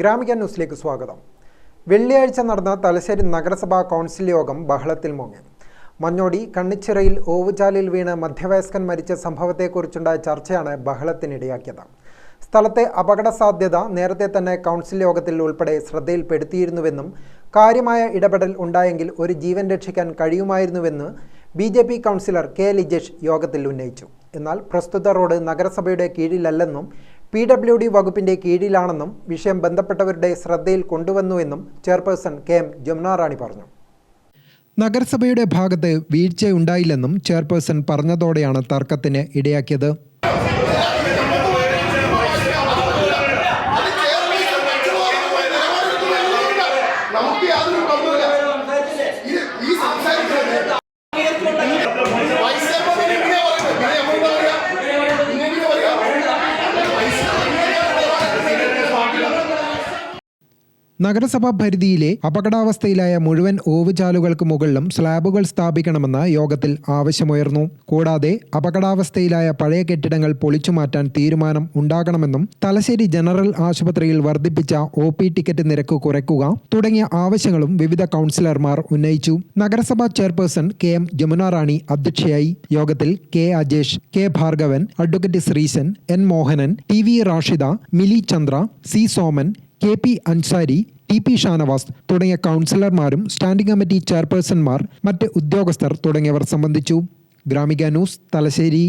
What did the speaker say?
ഗ്രാമിക ന്യൂസിലേക്ക് സ്വാഗതം. വെള്ളിയാഴ്ച നടന്ന തലശ്ശേരി നഗരസഭാ കൗൺസിൽ യോഗം ബഹളത്തിൽ മുങ്ങി. മഞ്ഞോടി കണ്ണിച്ചിറയിൽ ഓവുചാലിൽ വീണ് മധ്യവയസ്കൻ മരിച്ച സംഭവത്തെക്കുറിച്ചുണ്ടായ ചർച്ചയാണ് ബഹളത്തിനിടയാക്കിയത്. സ്ഥലത്തെ അപകട സാധ്യത നേരത്തെ തന്നെ കൗൺസിൽ യോഗത്തിൽ ഉൾപ്പെടെ ശ്രദ്ധയിൽപ്പെടുത്തിയിരുന്നുവെന്നും കാര്യമായ ഇടപെടൽ ഉണ്ടായെങ്കിൽ ഒരു ജീവൻ രക്ഷിക്കാൻ കഴിയുമായിരുന്നുവെന്ന് B J P councillor K. Lijesh യോഗത്തിൽ ഉന്നയിച്ചു. എന്നാൽ പ്രസ്തുത റോഡ് നഗരസഭയുടെ കീഴിലല്ലെന്നും പി ഡബ്ല്യു ഡി വകുപ്പിന്റെ കീഴിലാണെന്നും വിഷയം ബന്ധപ്പെട്ടവരുടെ ശ്രദ്ധയിൽ കൊണ്ടുവന്നുവെന്നും ചെയർപേഴ്സൺ കെ എം ജമുനാറാണി പറഞ്ഞു. നഗരസഭയുടെ ഭാഗത്ത് വീഴ്ചയുണ്ടായില്ലെന്നും ചെയർപേഴ്സൺ പറഞ്ഞതോടെയാണ് തർക്കത്തിന് ഇടയാക്കിയത്. നഗരസഭാ പരിധിയിലെ അപകടാവസ്ഥയിലായ മുഴുവൻ ഓവുചാലുകൾക്ക് മുകളിലും സ്ലാബുകൾ സ്ഥാപിക്കണമെന്ന് യോഗത്തിൽ ആവശ്യമുയർന്നു. കൂടാതെ അപകടാവസ്ഥയിലായ പഴയ കെട്ടിടങ്ങൾ പൊളിച്ചുമാറ്റാൻ തീരുമാനം ഉണ്ടാകണമെന്നും തലശ്ശേരി ജനറൽ ആശുപത്രിയിൽ വർദ്ധിപ്പിച്ച ഒ പി ടിക്കറ്റ് നിരക്ക് കുറയ്ക്കുക തുടങ്ങിയ ആവശ്യങ്ങളും വിവിധ കൗൺസിലർമാർ ഉന്നയിച്ചു. നഗരസഭാ chairperson K M Jamuna Rani അധ്യക്ഷയായി. യോഗത്തിൽ K Ajesh K Bhargavan advocate Sreesan N Mohanan T V Rashida Mili Chandra C Soman K P Ansari T P Shanavas തുടങ്ങിയ കൗൺസിലർമാരും സ്റ്റാൻഡിംഗ് കമ്മിറ്റി ചെയർപേഴ്സൺമാർ മറ്റ് ഉദ്യോഗസ്ഥർ തുടങ്ങിയവർ സംബന്ധിച്ചു. ഗ്രാമിക ന്യൂസ് തലശ്ശേരി.